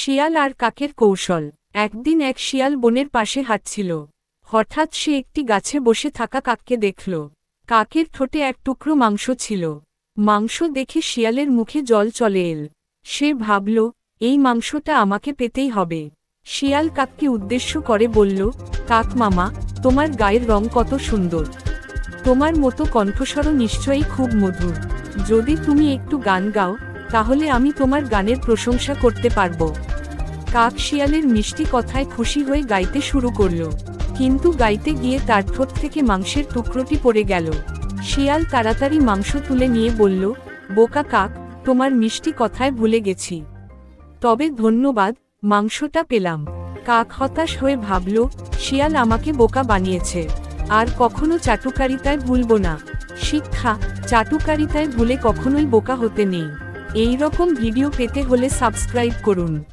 শিয়াল আর কাকের কৌশল। একদিন এক শিয়াল বনের পাশে হাঁটছিল। হঠাৎ সে একটি গাছে বসে থাকা কাককে দেখল। কাকের ঠোঁটে এক টুকরো মাংস ছিল। মাংস দেখে শিয়ালের মুখে জল চলে এল। সে ভাবল, এই মাংসটা আমাকে পেতেই হবে। শিয়াল কাককে উদ্দেশ্য করে বলল, কাক মামা, তোমার গায়ের রং কত সুন্দর। তোমার মতো কণ্ঠস্বরও নিশ্চয়ই খুব মধুর। যদি তুমি একটু গান গাও, তাহলে আমি তোমার গানের প্রশংসা করতে পারব। কাক শিয়ালের মিষ্টি কথায় খুশি হয়ে গাইতে শুরু করল। কিন্তু গাইতে গিয়ে তার ঠোঁট থেকে মাংসের টুকরোটি পড়ে গেল। শিয়াল তাড়াতাড়ি মাংস তুলে নিয়ে বলল, বোকা কাক, তোমার মিষ্টি কথায় ভুলে গেছি। তবে ধন্যবাদ, মাংসটা পেলাম। কাক হতাশ হয়ে ভাবল, শিয়াল আমাকে বোকা বানিয়েছে। আর কখনো চাটুকারিতায় ভুলব না। শিক্ষা, চাটুকারিতায় ভুলে কখনোই বোকা হতে নেই। এই রকম ভিডিও পেতে হলে সাবস্ক্রাইব করুন।